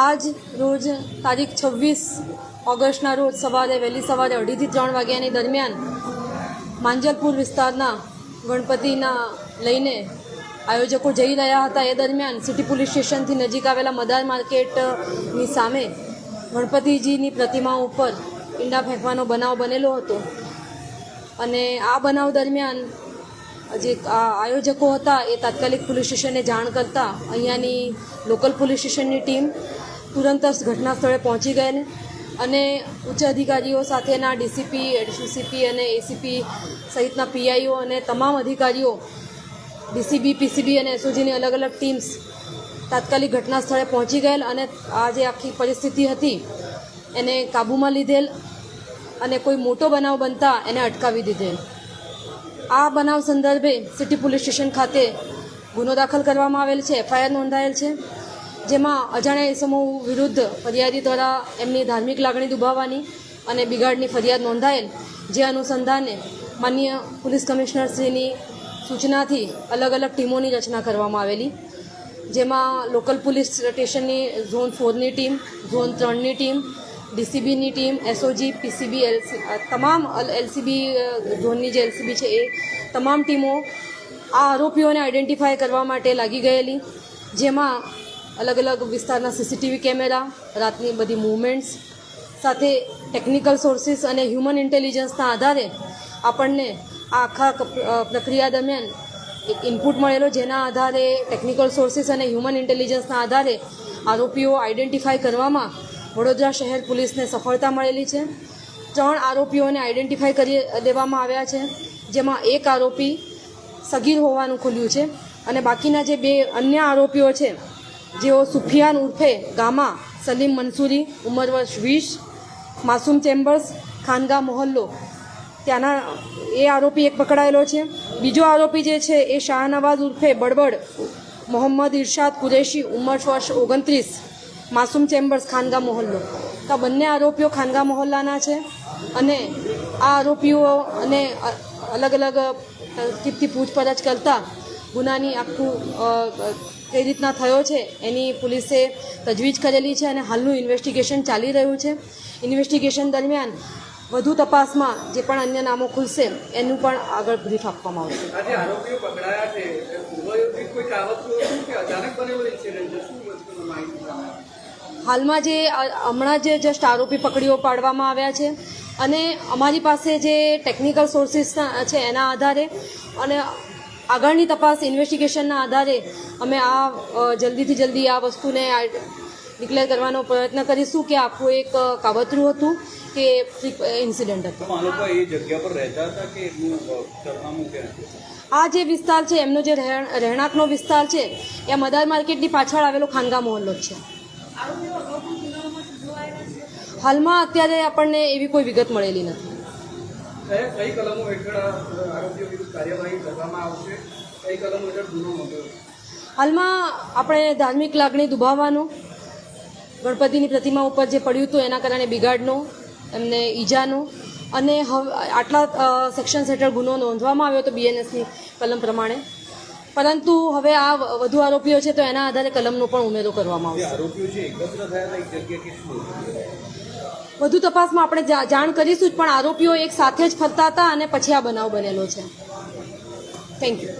આજ રોજ તારીખ છવ્વીસ ઓગસ્ટના રોજ સવારે, વહેલી સવારે અઢીથી ત્રણ વાગ્યાની દરમિયાન માંજલપુર વિસ્તારના ગણપતિના લઈને આયોજકો જઈ રહ્યા હતા. એ દરમિયાન સિટી પોલીસ સ્ટેશનથી નજીક આવેલા મદાર માર્કેટની સામે ગણપતિજીની પ્રતિમા ઉપર ઈંડા ફેંકવાનો બનાવ બનેલો હતો. અને આ બનાવ દરમિયાન જે આયોજકો હતા એ તાત્કાલિક પોલીસ સ્ટેશને જાણ કરતાં અહીંયાની લોકલ પોલીસ સ્ટેશનની ટીમ તુરંત જ ઘટના સ્થળે પહોંચી ગયેલ અને ઉચ્ચ અધિકારીઓ સાથેના ડીસીપી, એડીસીપી અને એસીપી સહિતના પીઆઈઓ અને તમામ અધિકારીઓ, ડીસીબી, પીસીબી અને એસઓજીની અલગ અલગ ટીમ્સ તાત્કાલિક ઘટના સ્થળે પહોંચી ગયેલ અને આ જે આખી પરિસ્થિતિ હતી એને કાબૂમાં લીધેલ અને કોઈ મોટો બનાવ બનતા એને અટકાવી દીધેલ. આ બનાવ સંદર્ભે સિટી પોલીસ સ્ટેશન ખાતે ગુનો દાખલ કરવામાં આવેલ છે. એફઆઈઆર નોંધાયેલ છે, જેમાં અજાણ્યા સમૂહ વિરુદ્ધ ફરિયાદી દ્વારા એમની ધાર્મિક લાગણી દુભાવવાની અને બિગાડની ફરિયાદ નોંધાયેલ, જે અનુસંધાને માનનીય પોલીસ કમિશનરશ્રીની સૂચનાથી અલગ અલગ ટીમોની રચના કરવામાં આવેલી, જેમાં લોકલ પોલીસ સ્ટેશનની ઝોન ફોરની ટીમ, ઝોન ત્રણની ટીમ ડીસીબીની ટીમ, એસઓજી, પીસીબી, એલસી તમામ એલસીબી ઝોનની જે એલસીબી છે એ તમામ ટીમો આ આરોપીઓને આઈડેન્ટિફાય કરવા માટે લાગી ગયેલી, જેમાં અલગ અલગ વિસ્તારના સીસીટીવી કેમેરા, રાતની બધી મૂવમેન્ટ્સ સાથે ટેકનિકલ સોર્સિસ અને હ્યુમન ઇન્ટેલિજન્સના આધારે આપણને આ આખા પ્રક્રિયા દરમિયાન એક ઇનપુટ મળેલો, જેના આધારે ટેકનિકલ સોર્સિસ અને હ્યુમન ઇન્ટેલિજન્સના આધારે આરોપીઓ આઈડેન્ટિફાય કરવામાં વડોદરા શહેર પોલીસને સફળતા મળેલી છે. ત્રણ આરોપીઓને આઈડેન્ટિફાય કરી દેવામાં આવ્યા છે. જેમાં એક આરોપી સગીર હોવાનું ખુલ્યું છે અને બાકીના જે બે અન્ય આરોપીઓ છે, જેઓ સુફિયાન ઉર્ફે ગામા સલીમ મંસૂરી ઉંમર વર્ષ વીસ, માસૂમ ચેમ્બર્સ, ખાનગા મોહલ્લો, ત્યાંના એ આરોપી એક પકડાયેલો છે. બીજો આરોપી જે છે એ શાહનવાઝ ઉર્ફે બળબડ મોહમ્મદ ઇરશાદ કુરેશી, ઉંમર વર્ષ ઓગણત્રીસ માસૂમ ચેમ્બર્સ ખાનગા મોહલ્લો. તો બંને આરોપીઓ ખાનગા મોહલ્લાના છે અને આ આરોપીઓ અને અલગ અલગ ટીપથી પૂછપરછ કરતાં ગુનાની આખું કઈ રીતના થયો છે એની પોલીસે તજવીજ કરેલી છે અને હાલનું ઇન્વેસ્ટિગેશન ચાલી રહ્યું છે. ઇન્વેસ્ટિગેશન દરમિયાન વધુ તપાસમાં જે પણ અન્ય નામો ખુલશે એનું પણ આગળ બ્રીફ આપવામાં આવશે. હાલમાં જે હમણાં જે જસ્ટ આરોપી પકડીઓ પાડવામાં આવ્યા છે અને અમારી પાસે જે ટેકનિકલ સોર્સિસ છે એના આધારે અને આગળની તપાસ ઇન્વેસ્ટિગેશનના આધારે અમે આ જલ્દીથી જલ્દી આ વસ્તુને ડિક્લેર કરવાનો પ્રયત્ન કરીશું કે આખું એક કાવતરું હતું કે ઇન્સિડન્ટ હતું. આ જે વિસ્તાર છે એમનો જે રહેણ- રહેણાંકનો વિસ્તાર છે એ મદાર માર્કેટની પાછળ આવેલો ખાનગા મોહલ્લો છે. હાલમાં અત્યારે આપણને એવી કોઈ વિગત મળેલી નથી. કઈ કલમો હેઠળ આરોપીઓ વિરુદ્ધ કાર્યવાહી કરવામાં આવશે? કઈ કલમો હેઠળ ગુનો નોંધ્યો? હાલમાં આપણે ધાર્મિક લાગણી દુભાવવાનું ગણપતિની પ્રતિમા ઉપર જે પડ્યું હતું એના કારણે બિગાડનો એમને ઈજાનો અને હવે આટલા સેક્શન હેઠળ ગુનો નોંધવામાં આવ્યો હતો બીએનએસની કલમ પ્રમાણે. પરંતુ હવે આ વધુ આરોપીઓ છે તો એના આધારે કલમનો પણ ઉમેરો કરવામાં આવશે વધુ તપાસમાં આપણે જાણ કરીશું જ પણ આરોપીઓ એક સાથે જ ફરતા હતા અને પછી આ બનાવ બનેલો છે થેન્ક યુ